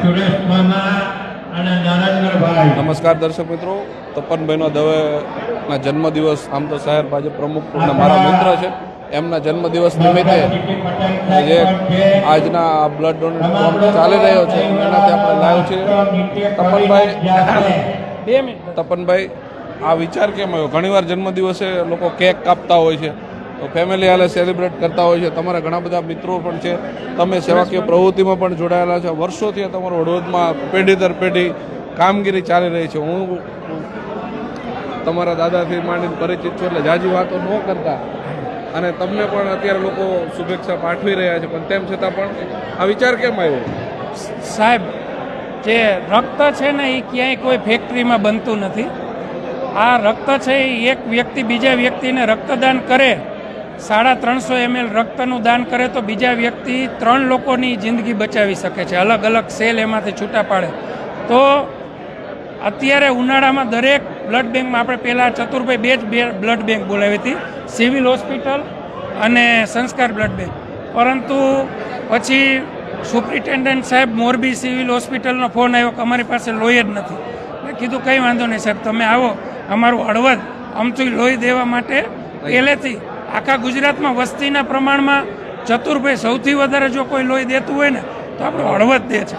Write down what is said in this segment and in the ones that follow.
સુરેશ મામા અને નરેન્દ્રભાઈ નમસ્કાર દર્શક મિત્રો. તપનભાઈનો દવેના જન્મદિવસ આમ તો શહેર ભાજપ પ્રમુખના મારા મિત્ર છે. એમના જન્મદિવસ નિમિત્તે જે આજના બ્લડ ડોનેટ કેમ્પ ચાલી રહ્યો છે. એનાથી આપણે લાવ્યો છીએ. તપનભાઈ તપનભાઈ આ વિચાર કેમ આવ્યો? ઘણીવાર જન્મદિવસે લોકો કેક કાપતા હોય છે. તો ફેમિલી હાલે સેલિબ્રેટ કરતા હોય છે. તમારા ઘણા બધા મિત્રો પણ છે. તમે સેવાકીય પ્રવૃત્તિમાં પણ જોડાયેલા છો. વર્ષોથી તમારું વડોદમાં પેઢી દર પેઢી કામગીરી ચાલી રહી છે. હું તમારા દાદાથી માંડીને પરિચિત છું એટલે જાજી વાતો ન કરતા. અને તમને પણ અત્યારે લોકો શુભેચ્છા પાઠવી રહ્યા છે. પણ તેમ છતાં પણ આ વિચાર કેમ આવ્યો? સાહેબ, જે રક્ત છે ને એ ક્યાંય કોઈ ફેક્ટરીમાં બનતું નથી. આ રક્ત છે એ એક વ્યક્તિ બીજા વ્યક્તિને રક્તદાન કરે સાડા ત્રણસો એમએલ રક્તનું દાન કરે તો બીજા વ્યક્તિ ત્રણ લોકોની જિંદગી બચાવી શકે છે. અલગ અલગ સેલ એમાંથી છૂટા પાડે. તો અત્યારે ઉનાળામાં દરેક બ્લડ બેંકમાં આપણે પહેલાં ચતુરભાઈ બે જ બ્લડ બેંક બોલાવી હતી. સિવિલ હોસ્પિટલ અને સંસ્કાર બ્લડ બેંક પરંતુ પછી સુપ્રિન્ટેન્ડન્ટ સાહેબ મોરબી સિવિલ હોસ્પિટલનો ફોન આવ્યો કે અમારી પાસે લોહી જ નથી. મેં કીધું, કંઈ વાંધો નહીં સાહેબ, તમે આવો. અમારું હળવદ અમથું લોહી દેવા માટે પહેલેથી આખા ગુજરાતમાં વસ્તીના પ્રમાણમાં ચતુરભાઈ સૌથી વધારે જો કોઈ લોહી દેતું હોય ને, તો આપણે હળવદ દે છે.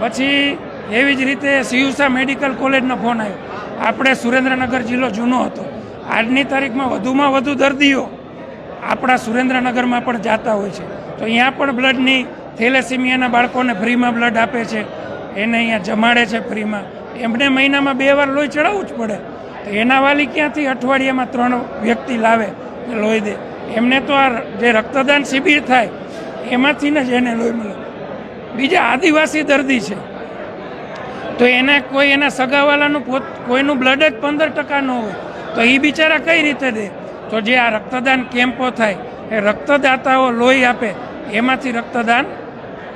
પછી એવી જ રીતે સિયુસા મેડિકલ કોલેજનો ફોન આવ્યો. આપણે સુરેન્દ્રનગર જિલ્લો જૂનો હતો. આજની તારીખમાં વધુમાં વધુ દર્દીઓ આપણા સુરેન્દ્રનગરમાં પણ જાતા હોય છે. તો અહીંયા પણ બ્લડની થેલેસીમિયાના બાળકોને ફ્રીમાં બ્લડ આપે છે. એને અહીંયા જમાડે છે ફ્રીમાં. એમને મહિનામાં બે વાર લોહી ચડાવવું જ પડે. તો એના વાલી ક્યાંથી અઠવાડિયામાં ત્રણ વ્યક્તિ લાવે? લોહી દે એમને તો આ જે રક્તદાન શિબિર થાય, એમાંથી જ એને લોહી મળે. બીજા આદિવાસી દર્દી છે. તો એને કોઈ એના સગાવાલાનું પોત, કોઈનું બ્લડ જ પંદર ટકા ન હોય. તો એ બિચારા કઈ રીતે દે? તો જે આ રક્તદાન કેમ્પો થાય, એ રક્તદાતાઓ લોહી આપે, એમાંથી રક્તદાન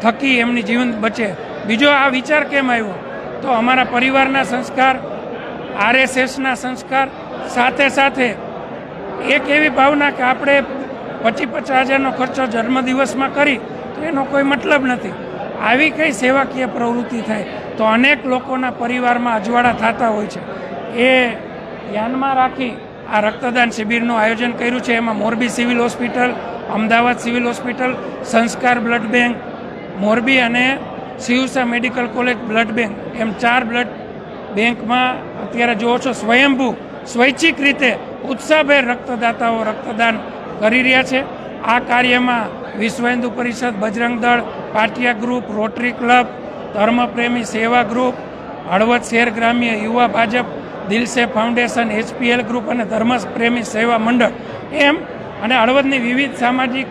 થકી એમની જીવન બચે. બીજો આ વિચાર કેમ આવ્યો? તો અમારા પરિવારના સંસ્કાર, આરએસએસના સંસ્કાર, સાથે સાથે એક એવી ભાવના કે આપણે પચીસ પચાસ હજારનો ખર્ચો જન્મદિવસમાં કરી તો એનો કોઈ મતલબ નથી. આવી કઈ સેવાકીય પ્રવૃત્તિ થાય તો અનેક લોકોના પરિવારમાં અજવાળા થતા હોય છે. એ ધ્યાનમાં રાખી આ રક્તદાન શિબિરનું આયોજન કર્યું છે. એમાં Morbi civil hospital, Ahmedabad civil hospital, Sanskar blood bank, Morbi અને સિયુસા મેડિકલ કોલેજ બ્લડ બેંક. એમ ચાર બ્લડ બેંકમાં અત્યારે જુઓ છો, સ્વયંભૂ, સ્વૈચ્છિક રીતે ઉત્સાહભેર રક્તદાતાઓ રક્તદાન કરી રહ્યા છે. આ કાર્યમાં વિશ્વ Hindu Parishad, Bajrang Dal, Patiya group, Rotary club, ધર્મપ્રેમી સેવા ગ્રુપ, હળવદ શહેર ગ્રામ્ય યુવા Bhajap, Dilse foundation, HPL group અને ધર્મપ્રેમી સેવા મંડળ. એમ અને હળવદની વિવિધ સામાજિક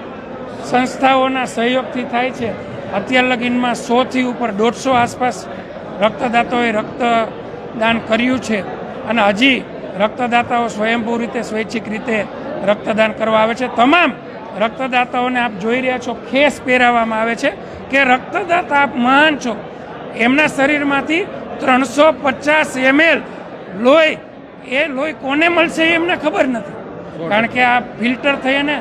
સંસ્થાઓના સહયોગથી થાય છે. અત્યાર લગીનમાં સોથી ઉપર દોઢસો આસપાસ રક્તદાતાઓએ રક્તદાન કર્યું છે. અને હજી રક્તદાતાઓ સ્વયંભૂ રીતે, સ્વૈચ્છિક રીતે રક્તદાન કરવા આવે છે. તમામ રક્તદાતાઓને આપ જોઈ રહ્યા છો, ખેસ પહેરાવવામાં આવે છે કે રક્તદાતા આપ મહાન છો. એમના શરીરમાંથી ત્રણસો પચાસ એમએલ લોહી, એ લોહી કોને મળશે એમને ખબર નથી. કારણ કે આ ફિલ્ટર થઈને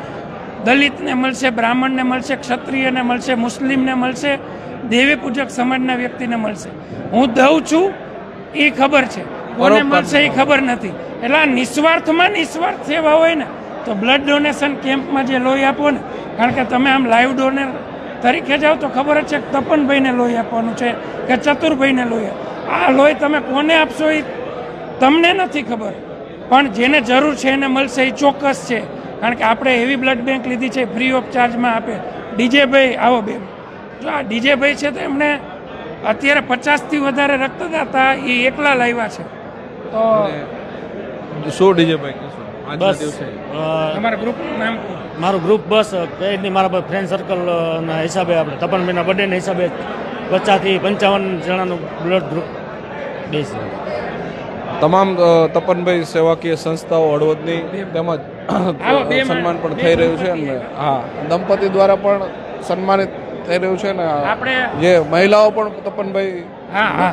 દલિતને મળશે, બ્રાહ્મણને મળશે, ક્ષત્રિયને મળશે, મુસ્લિમને મળશે દેવી પૂજક સમાજના વ્યક્તિને મળશે. હું દઉં છું, એ ખબર છે. કોને. મળશે એ ખબર નથી. એટલે આ નિસ્વાર્થમાં નિસ્વાર્થ સેવા હોય ને તો બ્લડ ડોનેશન કેમ્પમાં જે લોહી આપો ને કારણ કે તમે આમ લાઈવ ડોનર તરીકે જાઓ તો ખબર જ છે કે તપનભાઈને લોહી આપવાનું છે કે ચતુરભાઈને લોહી આ લોહી તમે કોને આપશો એ તમને નથી ખબર. પણ જેને જરૂર છે એને મળશે એ ચોક્કસ છે. કારણ કે આપણે એવી બ્લડ બેંક લીધી છે ફ્રી ઓફ ચાર્જમાં આપે. ડીજે ભાઈ આવો બેન. જો આ ડીજે ભાઈ છે તો એમણે અત્યારે પચાસથી વધારે રક્તદાતા એ એકલા લાવ્યા છે. તો શું ડીજે ભાઈ કહેશો બસ તમારા ગ્રુપનું નામ મારું ગ્રુપ બસ કંઈ મારા ફ્રેન્ડ સર્કલ ના હિસાબે આપણે તપનભાઈના બર્થડેના હિસાબે પચાસથી પંચાવન જણાનું બ્લડ ગ્રુપ બેસી. તમામ તપનભાઈ સેવાકીય સંસ્થાઓ હળવદની તેમજ સન્માન પણ થઈ રહ્યું છે અને હા દંપતી દ્વારા પણ સન્માનિત થઈ રહ્યું છે ને આપણે જે મહિલાઓ પણ તપનભાઈ હા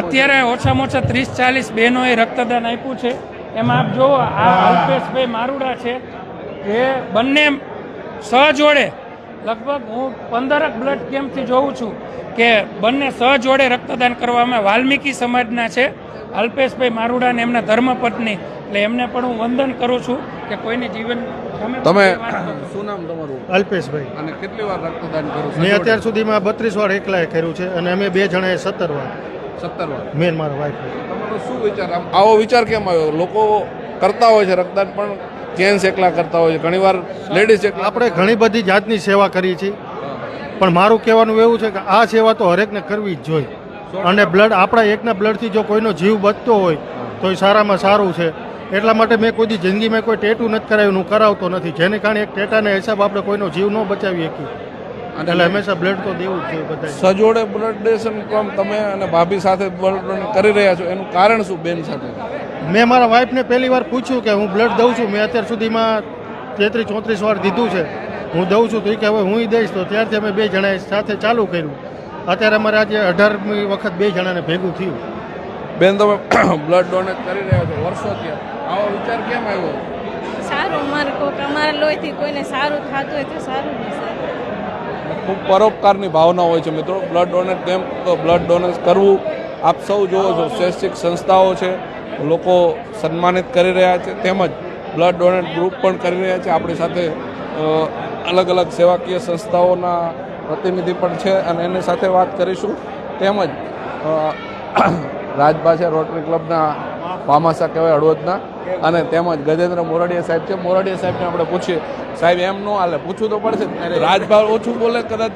અત્યારે ઓછામાં ઓછા ત્રીસ, ચાલીસ બહેનોએ રક્તદાન આપ્યું છે. એમાં આપ જુઓ, આ અલ્પેશભાઈ મારુડા છે એ બંને સહજોડે, લગભગ હું પંદરક બ્લડ કેમ્પથી જોઉં છું કે બંને સહજોડે રક્તદાન કરવામાં વાલ્મીકી સમાજના છે. અલ્પેશભાઈ મારુડા અને એમના ધર્મપત્ની, એટલે એમને પણ હું વંદન કરું છું કે કોઈને જીવન તમે. શું નામ તમારું? અલ્પેશભાઈ. અને કેટલી વાર રક્તદાન કરો મેં અત્યાર સુધીમાં બત્રીસ વાર એકલાએ કર્યું છે અને અમે બે જણાએ સત્તર વાર. સત્તર વાર. મેન મારા વાઈફ તમારો શું વિચાર આવો વિચાર કેમ આવ્યો? લોકો કરતા હોય છે રક્તદાન પણ જેન્ટ્સ એકલા કરતા હોય છે. ઘણીવાર લેડીઝ એકલા આપણે ઘણી બધી જાતની સેવા કરી છીએ પણ મારું કહેવાનું એવું છે કે આ સેવા તો હરેકને કરવી જ જોઈએ. અને બ્લડ આપણા એકના બ્લડથી જો કોઈનો જીવ બચતો હોય તો એ સારામાં સારું છે. એટલા માટે મેં કોઈ દી જિંદગીમાં કોઈ ટેટુ નથી કરાવ્યું હું કરાવતો નથી. જેને કારણે એક ટેટાના હિસાબ આપણે કોઈનો જીવ ન બચાવી શકીએ. એટલે હંમેશા બ્લડ તો દેવું જ જોઈએ બધા સજોડે બ્લડ ડોનેશન કામ તમે અને ભાભી સાથે બ્લડ ડોનેટ કરી રહ્યા છો એનું કારણ શું બેન સાથે? મેં મારા વાઈફને પહેલી વાર પૂછ્યું કે હું બ્લડ દઉં છું મેં અત્યાર સુધીમાં તેત્રીસ ચોત્રીસ વાર દીધું છે. હું દઉં છું તો એ કે હવે હું દઈશ તો ત્યારથી અમે બે જણાએ સાથે ચાલુ કર્યું. અત્યારે અમારે આજે અઢારમી વખત બે જણાને ભેગું થયું. બેન તમે બ્લડ ડોનેટ કરી રહ્યા છો વર્ષો થયા. આવો વિચાર કેમ આવ્યો? સારું અમારે કોઈક અમારા લોહીથી કોઈને સારું થતું હોય તો સારું ખૂબ પરોપકારની ભાવના હોય છે મિત્રો. Blood donate camp blood donate કરવું. આપ સૌ જુઓ છો શૈક્ષિક સંસ્થાઓ છે લોકો સન્માનિત કરી રહ્યા છે. તેમજ બ્લડ ડોનેટ ગ્રુપ પણ કરી રહ્યા છે. આપણી સાથે અલગ અલગ સેવાકીય સંસ્થાઓના પ્રતિનિધિ પણ છે. અને એની સાથે વાત કરીશું. તેમજ રાજભા છે રોટરી ક્લબના પામાસા કહેવાય હળવદના. અને તેમજ ગજેન્દ્ર મોરડિયા સાહેબ છે. મોરડિયા સાહેબને આપણે પૂછીએ. સાહેબ એમ ન હાલે. પૂછવું તો પડશે. જ. રાજભા ઓછું બોલે કદાચ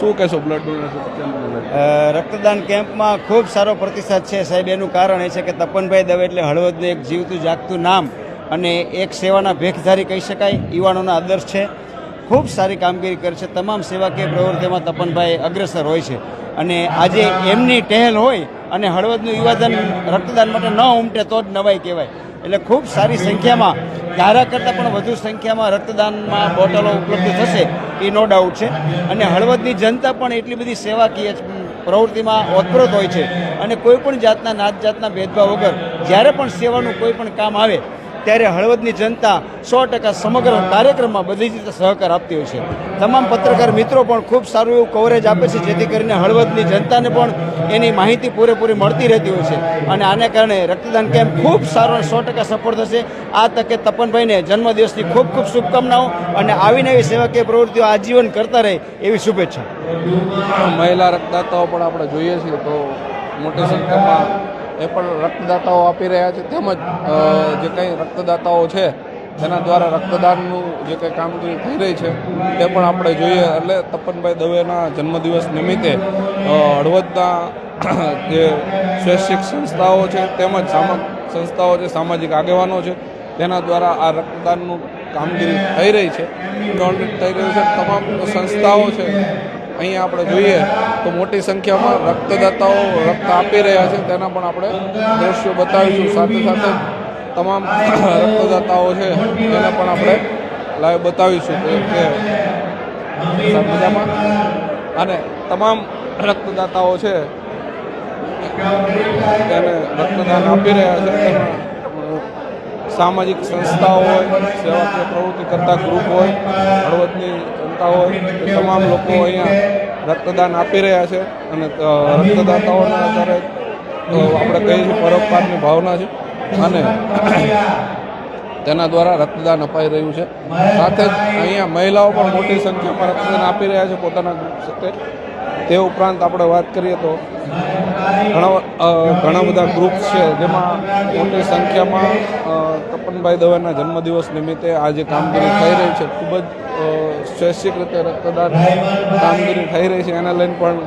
શું કહેશો બ્લડ ડોનેશન રક્તદાન કેમ્પમાં ખૂબ સારો પ્રતિસાદ છે. સાહેબ એનું કારણ એ છે કે તપનભાઈ દવે એટલે હળવદનું એક જીવતું જાગતું નામ અને એક સેવાના ભેખધારી કહી શકાય યુવાનોના આદર્શ છે. ખૂબ સારી કામગીરી કરે છે. તમામ સેવાકીય પ્રવૃત્તિમાં તપનભાઈ અગ્રેસર હોય છે. અને આજે એમની ટહેલ હોય અને હળવદનું યુવાધન રક્તદાન માટે ન ઉમટે તો જ નવાઈ કહેવાય. એટલે ખૂબ સારી સંખ્યામાં, ધારા કરતાં પણ વધુ સંખ્યામાં રક્તદાનમાં બોટલો ઉપલબ્ધ થશે, એ નો ડાઉટ છે. અને હળવદની જનતા પણ એટલી બધી સેવાકીય પ્રવૃત્તિમાં ઓતપ્રોત હોય છે. અને કોઈ પણ જાતના નાત જાતના ભેદભાવ વગર જ્યારે પણ સેવાનું કોઈ પણ કામ આવે ત્યારે હળવદની જનતા સો ટકા સમગ્ર કાર્યક્રમમાં બધી જ રીતે સહકાર આપતી હોય છે. તમામ પત્રકાર મિત્રો પણ ખૂબ સારું એવું કવરેજ આપે છે, જેથી કરીને હળવદની જનતાને પણ એની માહિતી પૂરેપૂરી મળતી રહેતી હોય છે. અને આને કારણે રક્તદાન કેમ્પ ખૂબ સારો સો ટકા સફળ થશે. આ તકે તપનભાઈને જન્મદિવસની ખૂબ ખૂબ શુભકામનાઓ અને આવીને નવી સેવાકીય પ્રવૃત્તિઓ આજીવન કરતા રહે એવી શુભેચ્છા. મહિલા રક્તદાતાઓ પણ આપણે જોઈએ છીએ તો મોટી સંખ્યામાં એ પણ રક્તદાતાઓ આપી રહ્યા છે. તેમજ જે કંઈ રક્તદાતાઓ છે, તેના દ્વારા રક્તદાનનું જે કંઈ કામગીરી થઈ રહી છે, તે પણ આપણે જોઈએ. એટલે તપનભાઈ દવેના જન્મદિવસ નિમિત્તે હળવદના જે સ્વૈચ્છિક સંસ્થાઓ છે, તેમજ સંસ્થાઓ છે સામાજિક આગેવાનો છે, તેના દ્વારા આ રક્તદાનનું કામગીરી થઈ રહી છે. થઈ રહ્યું છે. તમામ સંસ્થાઓ છે અહીંયા આપણે જોઈએ તો મોટી સંખ્યામાં રક્તદાતાઓ રક્ત આપી રહ્યા છે. તેના પણ આપણે દ્રશ્યો બતાવીશું. સાથે સાથે તમામ રક્તદાતાઓ છે તેને પણ આપણે લાઈવ બતાવીશું કે મજામાં? અને તમામ રક્તદાતાઓ છે, તેને રક્તદાન આપી રહ્યા છે. સામાજિક સંસ્થાઓ હોય સેવાકીય પ્રવૃત્તિ કરતા ગ્રુપ હોય હળવદની જનતા હોય એ તમામ લોકો અહીંયા રક્તદાન આપી રહ્યા છે અને રક્તદાતાઓના આધારે અ, આપણે કહીએ છીએ પરોપકારની ભાવના છે અને તેના દ્વારા રક્તદાન અપાઈ રહ્યું છે. સાથે જ અહીંયા મહિલાઓ પણ મોટી સંખ્યામાં રક્તદાન આપી રહ્યા છે પોતાના ગ્રુપ સાથે. તે ઉપરાંત આપણે વાત કરીએ તો ઘણા ઘણા બધા ગ્રુપ છે જેમાં મોટી સંખ્યામાં તપનભાઈ દવેના જન્મદિવસ નિમિત્તે આ જે કામગીરી થઈ રહી છે, ખૂબ જ સ્વૈચ્છિક રીતે રક્તદાન કામગીરી થઈ રહી છે. એના લઈને પણ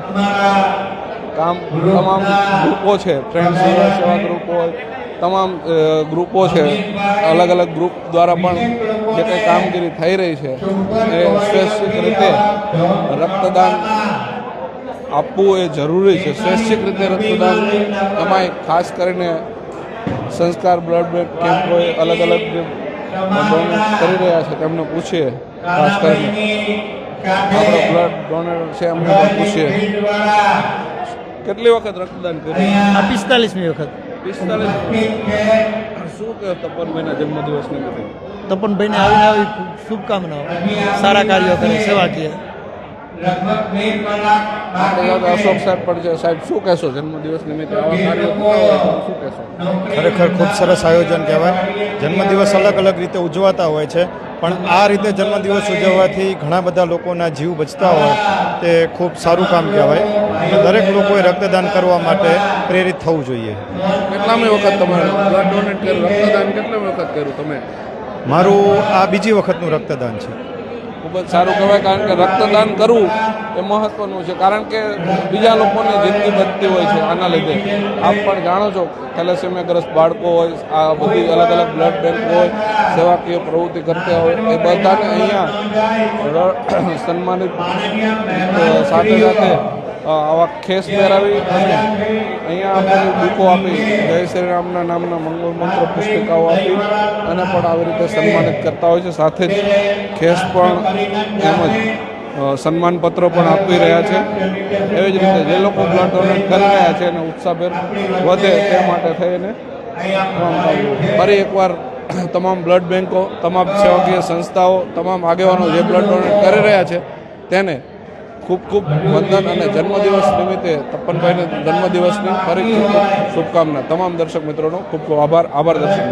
કામ તમામ ગ્રુપો છે ફ્રેન્ડ સેવા ગ્રુપ હોય, તમામ ગ્રુપો છે. અલગ અલગ ગ્રુપ દ્વારા પણ જે કંઈ કામગીરી થઈ રહી છે, એ સ્વૈચ્છિક રીતે રક્તદાન આપવું એ જરૂરી છે. સ્વૈચ્છિક રીતે રક્તદાન એમાંય ખાસ કરીને સંસ્કાર બ્લડ બેંક કેમ્પ હોય અલગ અલગ જે કરી રહ્યા છે તેમને પૂછીએ. ખાસ કરીને આપણો બ્લડ ડોનેટ છે એમને પણ પૂછીએ. કેટલી વખત રક્તદાન કર્યું? આ પિસ્તાલીસમી વખત. પિસ્તાલીસ? શું કહે તપનભાઈના જન્મદિવસ નિમિત્તે તપનભાઈને આવીને આવી શુભકામનાઓ. સારા કાર્યો કરે સેવાકીય અશોક સાહેબ પણ સાહેબ શું કહેશો? જન્મદિવસ નિમિત્તે શું કહેશો? ખરેખર ખૂબ સરસ આયોજન કહેવાય. જન્મદિવસ અલગ અલગ રીતે ઉજવાતા હોય છે. પણ આ રીતે જન્મદિવસ ઉજવવાથી ઘણા બધા લોકોના જીવ બચતા હોય તે ખૂબ સારું કામ કહેવાય. અને દરેક લોકોએ રક્તદાન કરવા માટે પ્રેરિત થવું જોઈએ. કેટલામી વખત તમારે બ્લડ ડોનેટ કર્યું? રક્તદાન કેટલી વખત કર્યું તમે? મારું આ બીજી વખતનું રક્તદાન છે. ખૂબ જ સારું કહેવાય કારણ કે રક્તદાન કરવું એ મહત્વનું છે. કારણ કે બીજા લોકોની જિંદગી બચતી હોય છે આના લીધે. આપ પણ જાણો છો, થેલેસેમિયાગ્રસ્ત બાળકો હોય, આ બધી અલગ અલગ બ્લડ બેંક હોય, સેવાકીય પ્રવૃત્તિ કરતા હોય, એ બધાને અહીંયા સન્માનિત સાથે સાથે આવા ખેસ મેળવી અને અહીંયા આપણે બુકો આપી, જય શ્રી રામના નામના મંગળ મંત્ર પુસ્તિકાઓ આપી અને પણ આવી રીતે સન્માનિત કરતા હોય છે. સાથે જ ખેસ પણ તેમજ સન્માનપત્રો પણ આપી રહ્યા છે. એવી જ રીતે જે લોકો બ્લડ ડોનેટ કરી રહ્યા છે અને ઉત્સાહભેર વધે તે માટે થઈને ફરી એકવાર તમામ બ્લડ બેન્કો તમામ સેવાકીય સંસ્થાઓ, તમામ આગેવાનો જે બ્લડ ડોનેટ કરી રહ્યા છે તેને ખૂબ ખૂબ વંદન અને જન્મદિવસ નિમિત્તે તપનભાઈને જન્મદિવસની ફરી શુભકામના. તમામ દર્શક મિત્રોનો ખૂબ ખૂબ આભાર. આભાર દર્શક